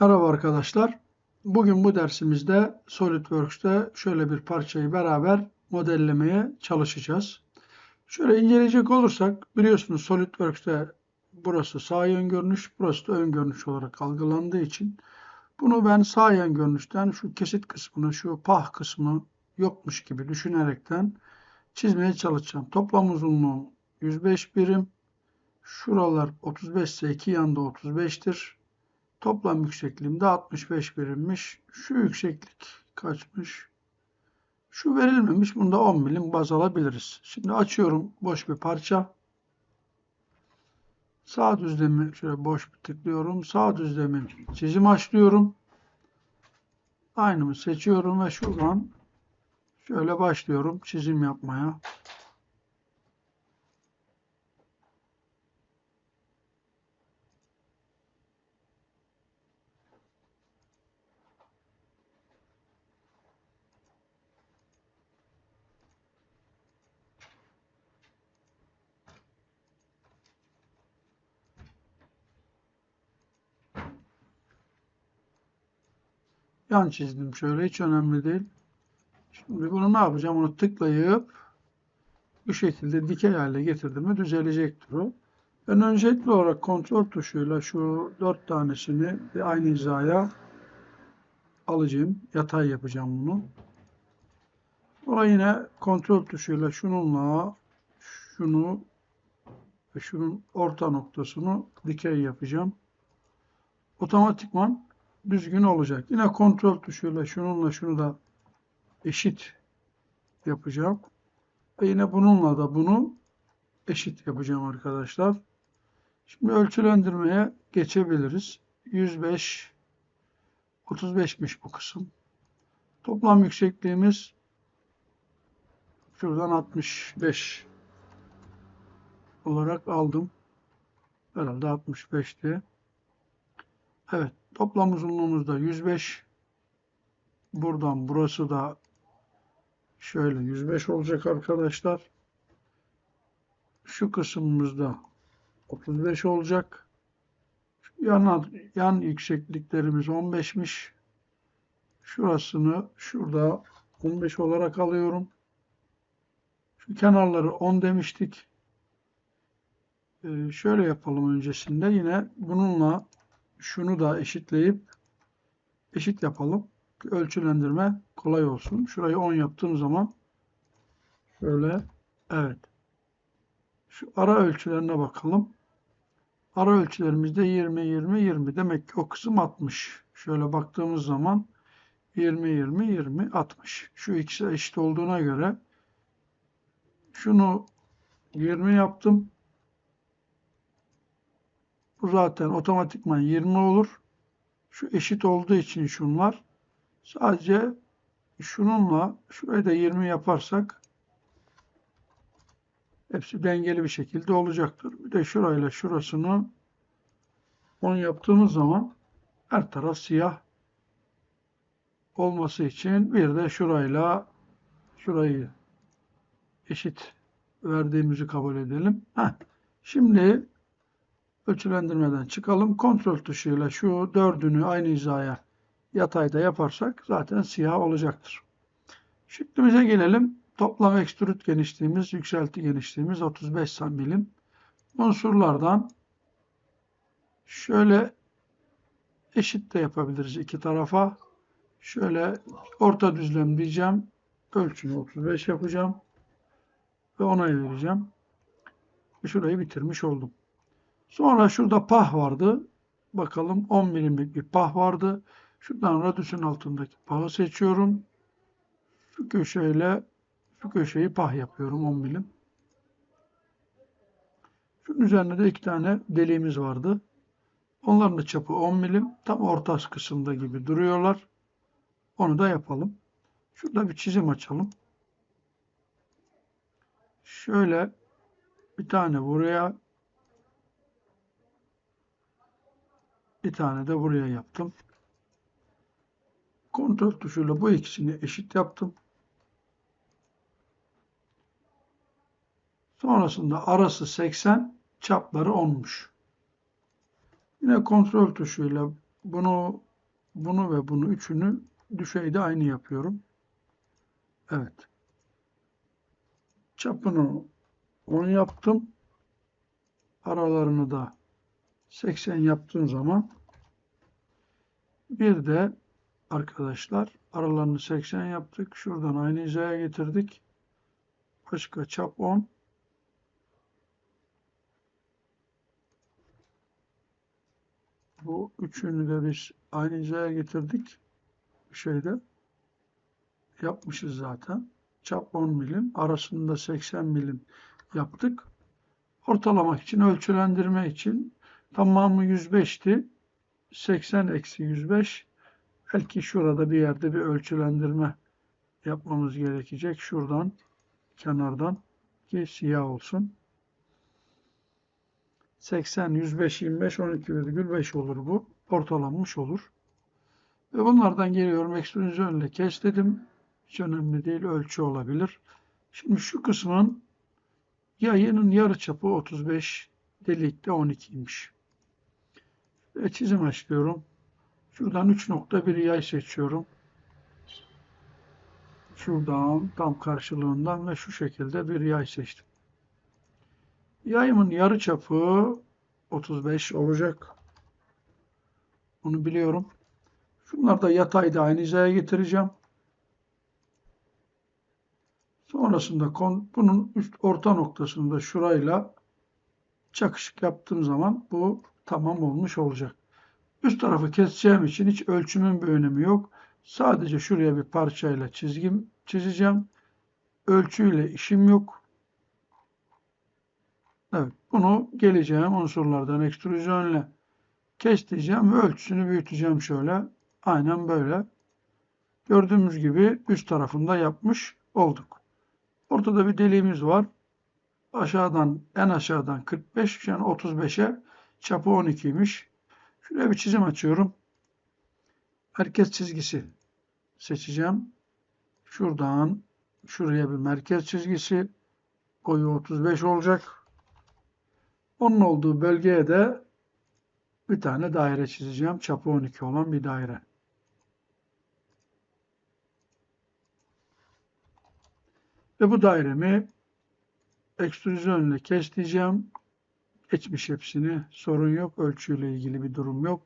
Merhaba arkadaşlar. Bugün bu dersimizde SolidWorks'te şöyle bir parçayı beraber modellemeye çalışacağız. Şöyle inceleyecek olursak biliyorsunuz SolidWorks'te burası sağ yön görünüş, burası da ön görünüş olarak algılandığı için bunu ben sağ yön görünüşten şu kesit kısmını, şu pah kısmı yokmuş gibi düşünerekten çizmeye çalışacağım. Toplam uzunluğu 105 birim. Şuralar 35 ise iki yanda 35'tir. Toplam yüksekliğim de 65 birimmiş. Şu yükseklik kaçmış? Şu verilmemiş. Bunda 10 milim baz alabiliriz. Şimdi açıyorum boş bir parça. Sağ düzlemi şöyle boş bir tıklıyorum. Sağ düzlemi çizim açlıyorum. Aynımı seçiyorum ve şuradan şöyle başlıyorum çizim yapmaya. Yan çizdim şöyle hiç önemli değil. Şimdi bunu ne yapacağım? Onu tıklayıp bu şekilde dikey hale getirdim mi düzelecektir o. Ben öncelikli olarak kontrol tuşuyla şu dört tanesini bir aynı hizaya alacağım. Yatay yapacağım bunu. Sonra yine kontrol tuşuyla şununla şunu ve şunun orta noktasını dikey yapacağım. Otomatikman düzgün olacak. Yine kontrol tuşuyla şununla şunu da eşit yapacağım. Ve yine bununla da bunu eşit yapacağım arkadaşlar. Şimdi ölçülendirmeye geçebiliriz. 105 35'miş bu kısım. Toplam yüksekliğimiz şuradan 65 olarak aldım. Herhalde 65'ti. Evet. Toplam uzunluğumuz da 105. Buradan burası da şöyle 105 olacak arkadaşlar. Şu kısmımızda 35 olacak. Yan, yan yüksekliklerimiz 15'miş. Şurasını şurada 15 olarak alıyorum. Şu kenarları 10 demiştik. Ee, şöyle yapalım öncesinde. Yine bununla şunu da eşitleyip eşit yapalım. Ölçülendirme kolay olsun. Şurayı 10 yaptığım zaman şöyle evet. Şu ara ölçülerine bakalım. Ara ölçülerimizde 20 20 20. Demek ki o kısım 60. Şöyle baktığımız zaman 20 20 20 60. Şu ikisi eşit olduğuna göre şunu 20 yaptım. Bu zaten otomatikman 20 olur. Şu eşit olduğu için şunlar. Sadece şununla şurayı da 20 yaparsak hepsi dengeli bir şekilde olacaktır. Bir de şurayla şurasını 10 yaptığımız zaman her taraf siyah olması için bir de şurayla şurayı eşit verdiğimizi kabul edelim. Heh. Şimdi ölçülendirmeden çıkalım. Kontrol tuşuyla şu dördünü aynı hizaya yatayda yaparsak zaten siyah olacaktır. Şeklimize gelelim. Toplam ekstrüt genişliğimiz, yükselti genişliğimiz 35 santim. Unsurlardan şöyle eşit de yapabiliriz iki tarafa. Şöyle orta düzlem diyeceğim. Ölçünü 35 yapacağım. Ve onay vereceğim. Şurayı bitirmiş oldum. Sonra şurada pah vardı. Bakalım 10 milimlik bir pah vardı. Şuradan radüsün altındaki pahı seçiyorum. Şu köşeyle şu köşeyi pah yapıyorum 10 milim. Şunun üzerinde de iki tane deliğimiz vardı. Onların da çapı 10 milim. Tam orta kısımda gibi duruyorlar. Onu da yapalım. Şurada bir çizim açalım. Şöyle bir tane buraya Bir tane de buraya yaptım. Kontrol tuşuyla bu ikisini eşit yaptım. Sonrasında arası 80, çapları 10'muş. Yine kontrol tuşuyla bunu bunu ve bunu üçünü düşeyde aynı yapıyorum. Evet. Çapını 10 yaptım. Aralarını da 80 yaptığım zaman bir de arkadaşlar aralarını 80 yaptık. Şuradan aynı hizaya getirdik. Başka çap 10. Bu üçünü de biz aynı hizaya getirdik. Bir şeyde yapmışız zaten. Çap 10 milim. Arasında 80 milim yaptık. Ortalamak için, ölçülendirme için tamamı 105'ti. 80 eksi 105 belki şurada bir yerde bir ölçülendirme yapmamız gerekecek. Şuradan kenardan ki siyah olsun. 80, 105, 25, 12,5 olur bu. Ortalanmış olur. Ve bunlardan geliyorum. Ekstrüzyonla kes dedim. Hiç önemli değil. Ölçü olabilir. Şimdi şu kısmın yayının yarı çapı 35, delikte 12'ymiş. Ve çizim açıyorum. Şuradan 3.1 yay seçiyorum. Şuradan tam karşılığından ve şu şekilde bir yay seçtim. Yayımın yarı çapı 35 olacak. Bunu biliyorum. Şunları da yatayda aynı hizaya getireceğim. Sonrasında bunun üst orta noktasında şurayla çakışık yaptığım zaman bu tamam olmuş olacak. Üst tarafı keseceğim için hiç ölçümün bir önemi yok. Sadece şuraya bir parçayla çizgim çizeceğim. Ölçüyle işim yok. Evet, bunu geleceğim unsurlardan ekstrüzyonla kestireceğim ve ölçüsünü büyüteceğim şöyle. Aynen böyle. Gördüğümüz gibi üst tarafında yapmış olduk. Ortada bir deliğimiz var. Aşağıdan en aşağıdan 45 yani 35'e çapı 12'ymiş. Şuraya bir çizim açıyorum. Merkez çizgisi seçeceğim. Şuradan şuraya bir merkez çizgisi boyu 35 olacak. Onun olduğu bölgeye de bir tane daire çizeceğim. Çapı 12 olan bir daire. Ve bu dairemi ekstrüzyonla kestireceğim. Geçmiş hepsini. Sorun yok. Ölçüyle ilgili bir durum yok.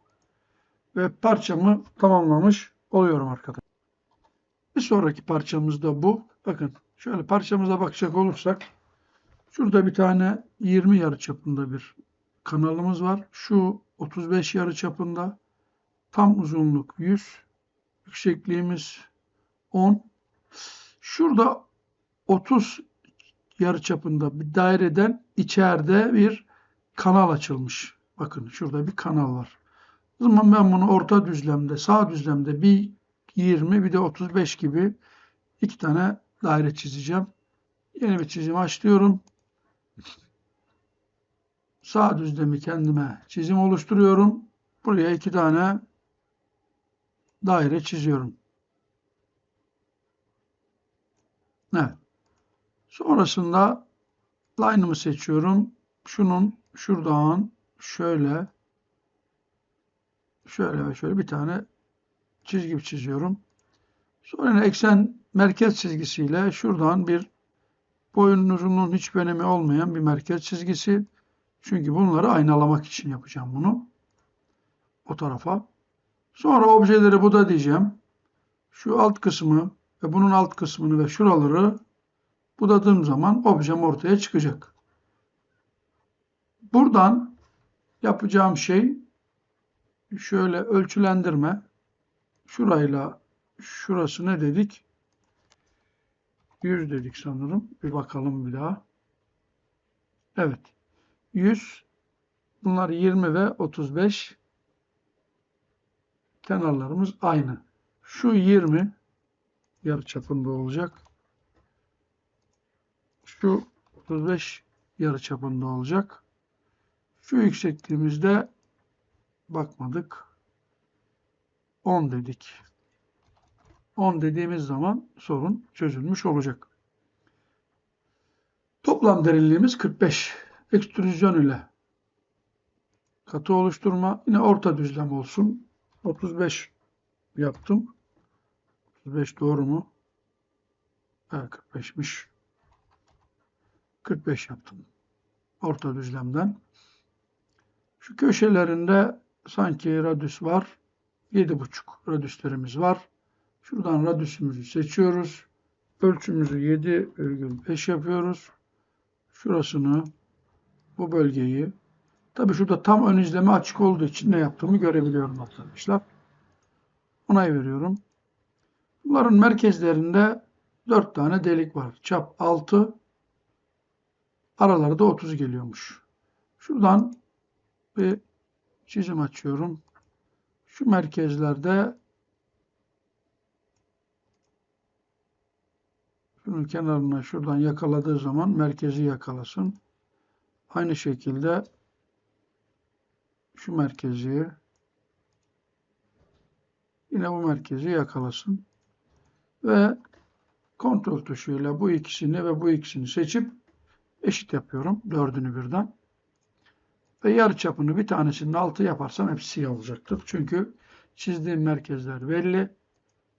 Ve parçamı tamamlamış oluyorum arkadaşlar. Bir sonraki parçamız da bu. Bakın şöyle parçamıza bakacak olursak şurada bir tane 20 yarı çapında bir kanalımız var. Şu 35 yarı çapında tam uzunluk 100 yüksekliğimiz 10 şurada 30 yarı çapında bir daireden içeride bir kanal açılmış. Bakın şurada bir kanal var. O zaman ben bunu orta düzlemde, sağ düzlemde bir 20 bir de 35 gibi iki tane daire çizeceğim. Yeni bir çizim açıyorum. Sağ düzlemi kendime çizim oluşturuyorum. Buraya iki tane daire çiziyorum. Evet. Sonrasında line'ımı seçiyorum. Şunun şuradan şöyle şöyle ve şöyle bir tane çizgi çiziyorum. Sonra eksen merkez çizgisiyle şuradan bir boyun uzunluğunun hiç önemi olmayan bir merkez çizgisi. Çünkü bunları aynalamak için yapacağım bunu. O tarafa. Sonra objeleri bu da diyeceğim. Şu alt kısmı ve bunun alt kısmını ve şuraları budadığım zaman objem ortaya çıkacak. Buradan yapacağım şey şöyle ölçülendirme. Şurayla şurası ne dedik? 100 dedik sanırım. Bir bakalım bir daha. Evet. 100 bunlar 20 ve 35 kenarlarımız aynı. Şu 20 yarı çapında olacak. Şu 35 yarı çapında olacak. Şu yüksekliğimizde bakmadık. 10 dedik. 10 dediğimiz zaman sorun çözülmüş olacak. Toplam derinliğimiz 45. Ekstrüzyon ile katı oluşturma. Yine orta düzlem olsun. 35 yaptım. 35 doğru mu? Evet 45'miş. 45 yaptım. Orta düzlemden. Şu köşelerinde sanki radüs var. 7,5 radüslerimiz var. Şuradan radüsümüzü seçiyoruz. Ölçümüzü 7,5 yapıyoruz. Şurasını bu bölgeyi tabi şurada tam ön izleme açık olduğu için ne yaptığımı görebiliyorum arkadaşlar. Onay veriyorum. Bunların merkezlerinde 4 tane delik var. Çap 6 araları da 30 geliyormuş. Şuradan bir çizim açıyorum. Şu merkezlerde şunun kenarına şuradan yakaladığı zaman merkezi yakalasın. Aynı şekilde şu merkezi yine bu merkezi yakalasın. Ve kontrol tuşuyla bu ikisini ve bu ikisini seçip eşit yapıyorum. Dördünü birden. Ve yarı çapını bir tanesinin altı yaparsam hepsi siyah olacaktır. Çünkü çizdiğim merkezler belli.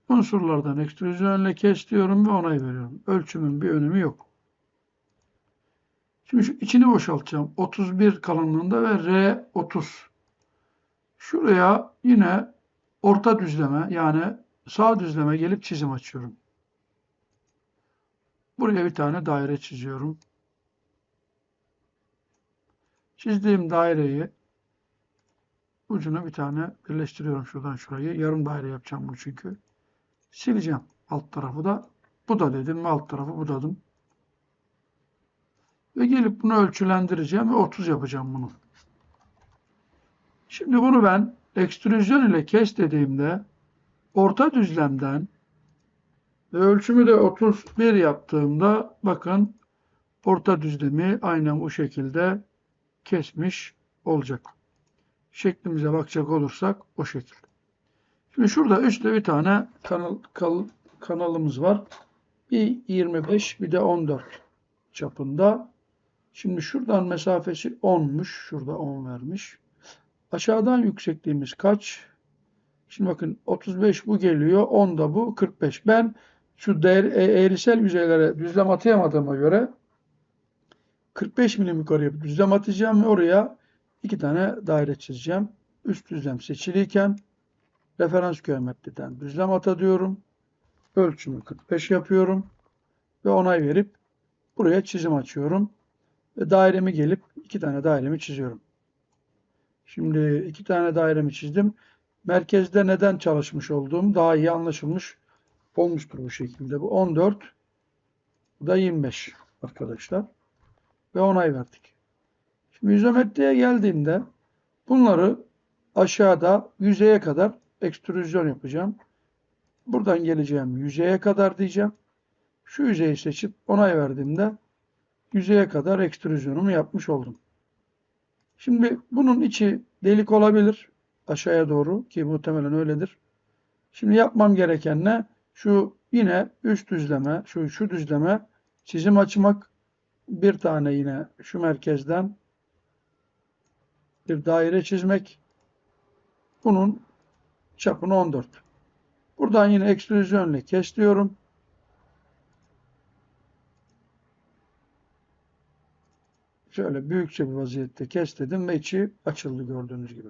Unsurlardan ekstrüzyonla kes diyorum ve onay veriyorum. Ölçümün bir önemi yok. Şimdi şu içini boşaltacağım. 31 kalınlığında ve R30. Şuraya yine orta düzleme yani sağ düzleme gelip çizim açıyorum. Buraya bir tane daire çiziyorum. Çizdiğim daireyi ucuna bir tane birleştiriyorum şuradan şurayı. Yarım daire yapacağım bu çünkü. Sileceğim alt tarafı da. Bu da dedim ve alt tarafı budadım. Ve gelip bunu ölçülendireceğim ve 30 yapacağım bunu. Şimdi bunu ben ekstrüzyon ile kes dediğimde orta düzlemden ve ölçümü de 31 yaptığımda bakın orta düzlemi aynen bu şekilde kesmiş olacak. Şeklimize bakacak olursak o şekilde. Şimdi şurada üstte bir tane kanal, kal, kanalımız var. Bir 25 bir de 14 çapında. Şimdi şuradan mesafesi 10'muş. Şurada 10 vermiş. Aşağıdan yüksekliğimiz kaç? Şimdi bakın 35 bu geliyor. 10 da bu 45. Ben şu değer, e, eğrisel yüzeylere düzlem atayamadığıma göre 45 milim yukarı yapıp düzlem atacağım ve oraya iki tane daire çizeceğim. Üst düzlem seçiliyken referans geometriden düzlem ata diyorum. Ölçümü 45 yapıyorum ve onay verip buraya çizim açıyorum. Ve dairemi gelip iki tane dairemi çiziyorum. Şimdi iki tane dairemi çizdim. Merkezde neden çalışmış olduğum daha iyi anlaşılmış olmuştur bu şekilde. Bu 14, bu da 25 arkadaşlar. Ve onay verdik. Şimdi izometriye geldiğimde bunları aşağıda yüzeye kadar ekstrüzyon yapacağım. Buradan geleceğim yüzeye kadar diyeceğim. Şu yüzeyi seçip onay verdiğimde yüzeye kadar ekstrüzyonumu yapmış oldum. Şimdi bunun içi delik olabilir aşağıya doğru ki muhtemelen öyledir. Şimdi yapmam gereken ne? Şu yine üst düzleme, şu şu düzleme çizim açmak. Bir tane yine şu merkezden bir daire çizmek. Bunun çapını 14. Buradan yine ekstrüzyonla kes diyorum. Şöyle büyükçe bir vaziyette kes dedim ve içi açıldı gördüğünüz gibi.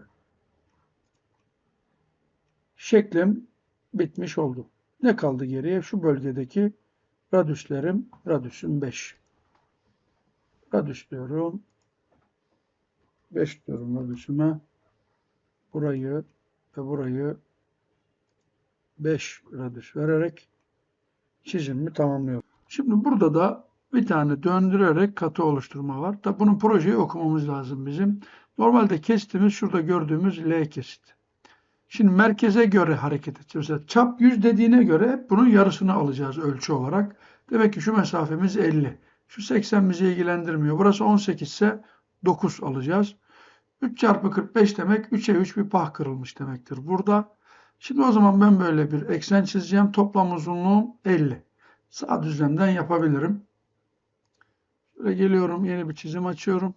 Şeklim bitmiş oldu. Ne kaldı geriye? Şu bölgedeki radüslerim, radüsüm 5. Radüs diyorum. 5 diyorum radüsüme. Burayı ve burayı 5 radüs vererek çizimimi tamamlıyorum. Şimdi burada da bir tane döndürerek katı oluşturma var. Tabi bunun projeyi okumamız lazım bizim. Normalde kestiğimiz şurada gördüğümüz L kesit. Şimdi merkeze göre hareket edeceğiz. Mesela çap 100 dediğine göre bunun yarısını alacağız ölçü olarak. Demek ki şu mesafemiz 50. Şu 80 bizi ilgilendirmiyor. Burası 18 ise 9 alacağız. 3 çarpı 45 demek 3'e 3 bir pah kırılmış demektir burada. Şimdi o zaman ben böyle bir eksen çizeceğim. Toplam uzunluğum 50. Sağ düzlemden yapabilirim. Şöyle geliyorum yeni bir çizim açıyorum.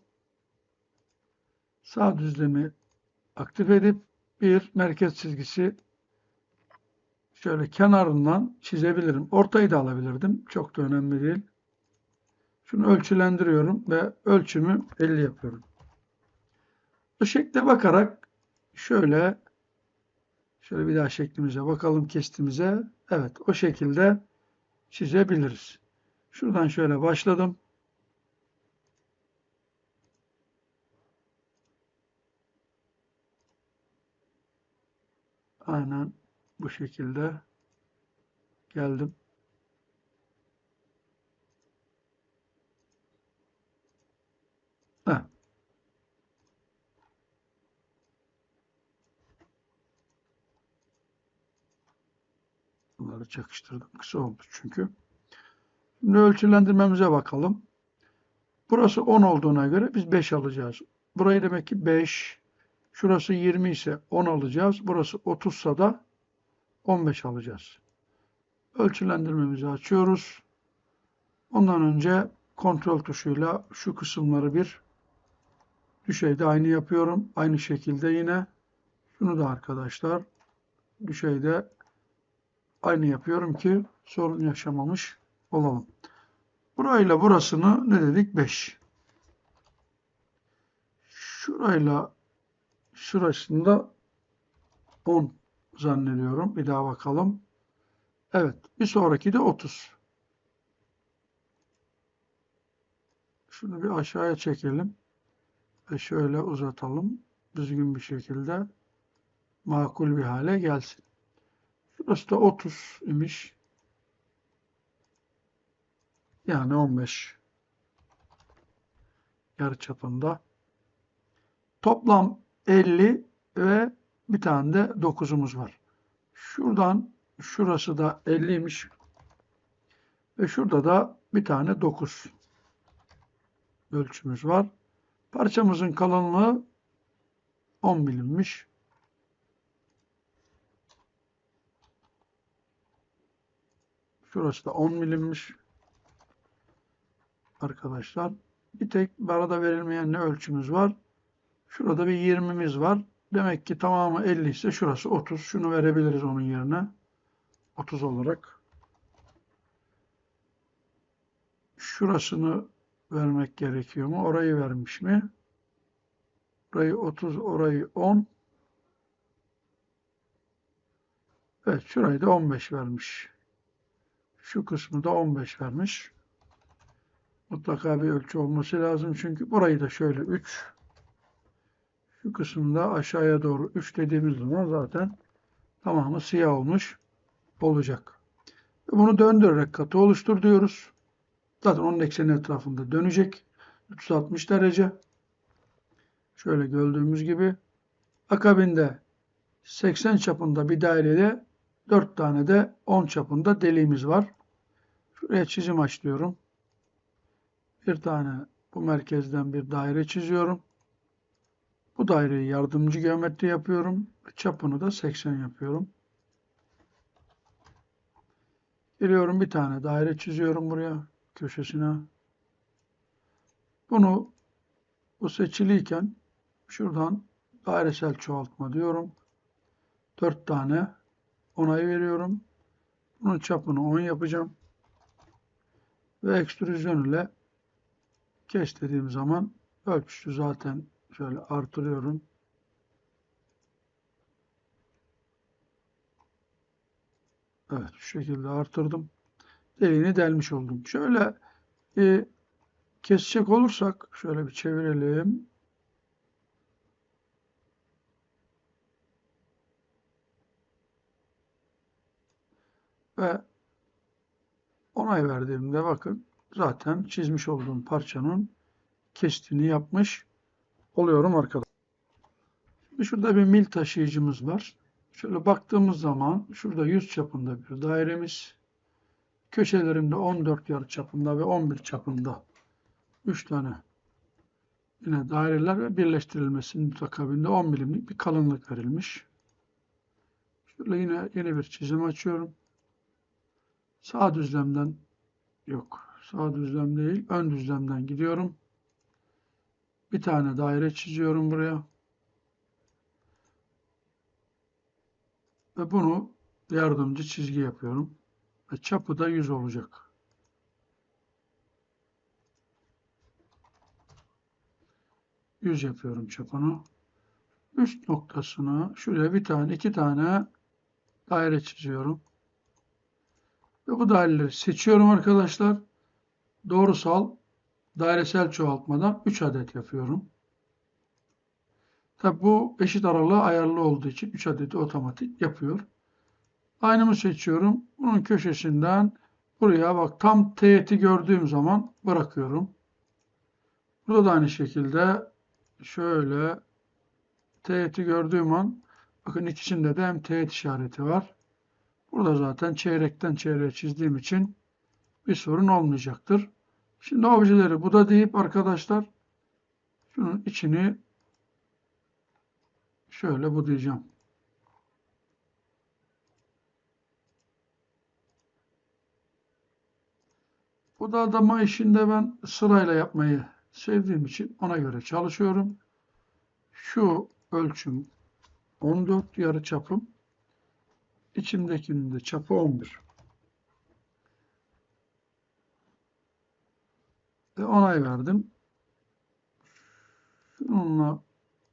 Sağ düzlemi aktif edip bir merkez çizgisi şöyle kenarından çizebilirim. Ortayı da alabilirdim. Çok da önemli değil. Şunu ölçülendiriyorum ve ölçümü 50 yapıyorum. Bu şekle bakarak şöyle şöyle bir daha şeklimize bakalım kestimize. Evet o şekilde çizebiliriz. Şuradan şöyle başladım. Aynen bu şekilde geldim. Heh. Bunları çakıştırdım. Kısa oldu çünkü. Şimdi ölçülendirmemize bakalım. Burası 10 olduğuna göre biz 5 alacağız. Burayı demek ki 5. Şurası 20 ise 10 alacağız. Burası 30 ise da 15 alacağız. Ölçülendirmemizi açıyoruz. Ondan önce kontrol tuşuyla şu kısımları bir düşeyde aynı yapıyorum. Aynı şekilde yine şunu da arkadaşlar düşeyde aynı yapıyorum ki sorun yaşamamış olalım. Burayla burasını ne dedik? 5. Şurayla şurasında 10 zannediyorum. Bir daha bakalım. Evet. Bir sonraki de 30. Şunu bir aşağıya çekelim. Ve şöyle uzatalım. Düzgün bir şekilde makul bir hale gelsin. Şurası da 30 imiş. Yani 15 yarı çapında. Toplam 50 ve bir tane de 9'umuz var. Şuradan şurası da 50'ymiş. Ve şurada da bir tane 9 ölçümüz var. Parçamızın kalınlığı 10 milimmiş. Şurası da 10 milimmiş. Arkadaşlar bir tek arada verilmeyen ne ölçümüz var? Şurada bir 20'miz var. Demek ki tamamı 50 ise şurası 30. Şunu verebiliriz onun yerine. 30 olarak. Şurasını vermek gerekiyor mu? Orayı vermiş mi? Orayı 30, orayı 10. Evet, şurayı da 15 vermiş. Şu kısmı da 15 vermiş. Mutlaka bir ölçü olması lazım. Çünkü burayı da şöyle 3. Şu kısımda aşağıya doğru 3 dediğimiz zaman zaten tamamı siyah olmuş olacak. Bunu döndürerek katı oluştur diyoruz. Zaten onun ekseni etrafında dönecek. 360 derece. Şöyle gördüğümüz gibi. Akabinde 80 çapında bir dairede 4 tane de 10 çapında deliğimiz var. Şuraya çizim açıyorum. Bir tane bu merkezden bir daire çiziyorum. Bu daireyi yardımcı geometri yapıyorum. Çapını da 80 yapıyorum. Geliyorum bir tane daire çiziyorum buraya köşesine. Bunu bu seçiliyken şuradan dairesel çoğaltma diyorum. 4 tane onay veriyorum. Bunun çapını 10 yapacağım. Ve ekstrüzyon ile kes dediğim zaman ölçüsü zaten şöyle artırıyorum. Evet şu şekilde artırdım. Deliğini delmiş oldum. Şöyle e, kesecek olursak şöyle bir çevirelim. Ve onay verdiğimde bakın zaten çizmiş olduğum parçanın kestiğini yapmış oluyorum arkadaşlar. Şimdi şurada bir mil taşıyıcımız var. Şöyle baktığımız zaman şurada 100 çapında bir dairemiz. Köşelerinde 14 yarı çapında ve 11 çapında 3 tane yine daireler ve birleştirilmesinin akabinde 10 milimlik bir kalınlık verilmiş. Şöyle yine yeni bir çizim açıyorum. Sağ düzlemden yok. Sağ düzlem değil. Ön düzlemden gidiyorum. Bir tane daire çiziyorum buraya. Ve bunu yardımcı çizgi yapıyorum. Ve çapı da 100 olacak. Yüz yapıyorum çapını. Üst noktasına şuraya bir tane, iki tane daire çiziyorum. Ve bu daireleri seçiyorum arkadaşlar. Doğrusal dairesel çoğaltmadan 3 adet yapıyorum. Tabi bu eşit aralığa ayarlı olduğu için 3 adeti otomatik yapıyor. Aynımı seçiyorum. Bunun köşesinden buraya bak tam teğeti gördüğüm zaman bırakıyorum. Burada da aynı şekilde şöyle teğeti gördüğüm an bakın ikisinde de hem teğet işareti var. Burada zaten çeyrekten çeyreğe çizdiğim için bir sorun olmayacaktır. Şimdi objeleri bu da deyip arkadaşlar şunun içini şöyle. Bu da adama işinde ben sırayla yapmayı sevdiğim için ona göre çalışıyorum. Şu ölçüm 14 yarı çapım. İçimdekinin de çapı 11. Ve onay verdim. Şununla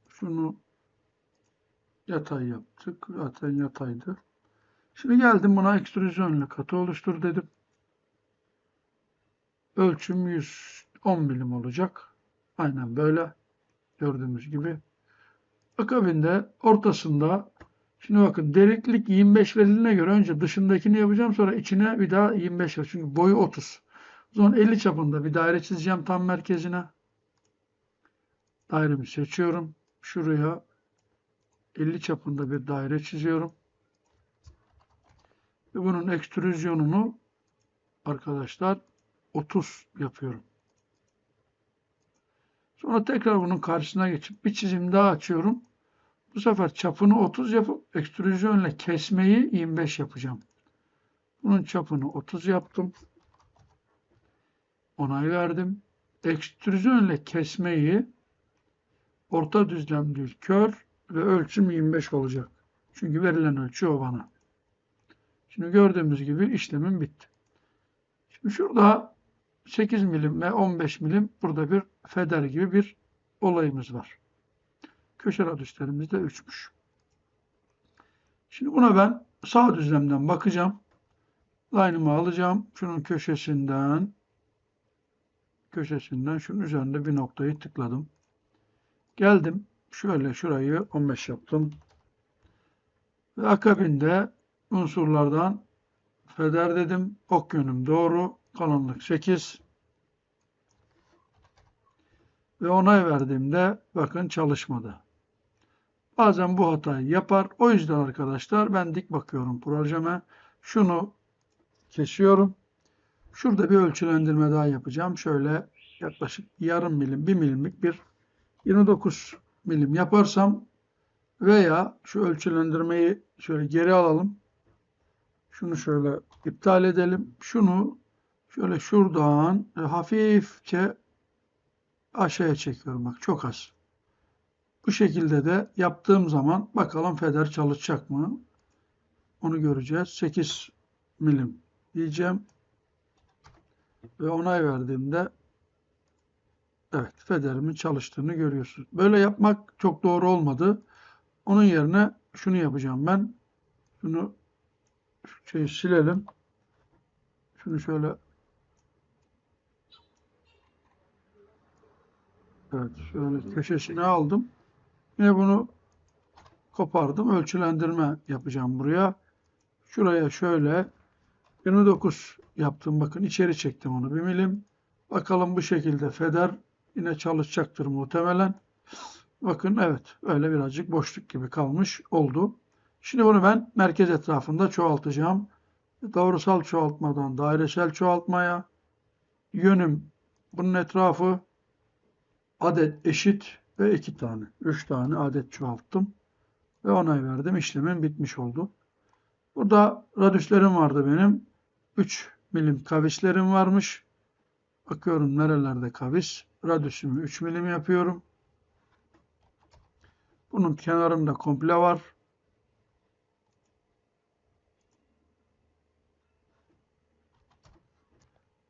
şunu yatay yaptık. Zaten yataydı. Şimdi geldim buna ekstrüzyonla katı oluştur dedim. Ölçüm 110 milim olacak. Aynen böyle gördüğümüz gibi. Akabinde ortasında şimdi bakın deliklik 25 verildiğine göre önce dışındakini yapacağım sonra içine bir daha 25 var. Çünkü boyu 30. O zaman 50 çapında bir daire çizeceğim tam merkezine. Dairemi seçiyorum. Şuraya 50 çapında bir daire çiziyorum. Ve bunun ekstrüzyonunu arkadaşlar 30 yapıyorum. Sonra tekrar bunun karşısına geçip bir çizim daha açıyorum. Bu sefer çapını 30 yapıp ekstrüzyonla kesmeyi 25 yapacağım. Bunun çapını 30 yaptım. Onay verdim. Ekstrüzyonla kesmeyi orta düzlem değil kör ve ölçüm 25 olacak. Çünkü verilen ölçü o bana. Şimdi gördüğümüz gibi işlemim bitti. Şimdi şurada 8 milim ve 15 milim burada bir feder gibi bir olayımız var. Köşe radüslerimiz de 3'müş. Şimdi buna ben sağ düzlemden bakacağım. Line'ımı alacağım. Şunun köşesinden köşesinden şunun üzerinde bir noktayı tıkladım. Geldim. Şöyle şurayı 15 yaptım. Ve akabinde unsurlardan feder dedim. Ok yönüm doğru. Kalınlık 8. Ve onay verdiğimde bakın çalışmadı. Bazen bu hatayı yapar. O yüzden arkadaşlar ben dik bakıyorum projeme. Şunu kesiyorum. Şurada bir ölçülendirme daha yapacağım. Şöyle yaklaşık yarım milim, bir milimlik bir 29 milim yaparsam veya şu ölçülendirmeyi şöyle geri alalım. Şunu şöyle iptal edelim. Şunu şöyle şuradan hafifçe aşağıya çekiyorum. Bak çok az. Bu şekilde de yaptığım zaman bakalım feder çalışacak mı? Onu göreceğiz. 8 milim diyeceğim. Ve onay verdiğimde evet federimin çalıştığını görüyorsunuz. Böyle yapmak çok doğru olmadı. Onun yerine şunu yapacağım ben. Şunu şey silelim. Şunu şöyle Evet, şöyle köşesine aldım. Yine bunu kopardım. Ölçülendirme yapacağım buraya. Şuraya şöyle 29 yaptım. Bakın içeri çektim onu bir milim. Bakalım bu şekilde feder yine çalışacaktır muhtemelen. Bakın evet öyle birazcık boşluk gibi kalmış oldu. Şimdi bunu ben merkez etrafında çoğaltacağım. Doğrusal çoğaltmadan dairesel çoğaltmaya yönüm bunun etrafı adet eşit ve 2 tane, 3 tane adet çoğalttım ve onay verdim. İşlemim bitmiş oldu. Burada radüslerim vardı benim. 3 milim kavislerim varmış. Bakıyorum nerelerde kavis. Radüsümü 3 milim yapıyorum. Bunun kenarında komple var.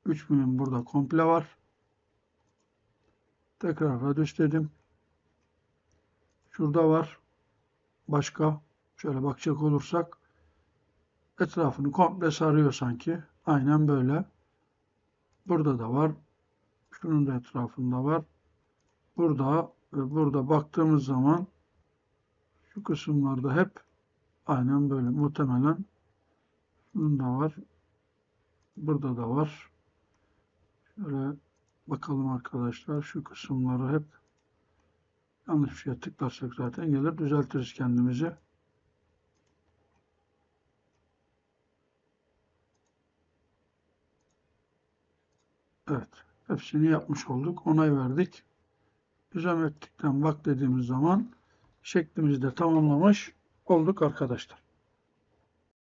Üç milim burada komple var. Tekrar radüs dedim. Şurada var. Başka. Şöyle bakacak olursak etrafını komple sarıyor sanki. Aynen böyle. Burada da var. Şunun da etrafında var. Burada ve burada baktığımız zaman şu kısımlarda hep aynen böyle muhtemelen bunun da var. Burada da var. Şöyle bakalım arkadaşlar. Şu kısımları hep yanlış bir şeye tıklarsak zaten gelir. Düzeltiriz kendimizi. Evet. Hepsini yapmış olduk. Onay verdik. İzometrik bak dediğimiz zaman şeklimizi de tamamlamış olduk arkadaşlar.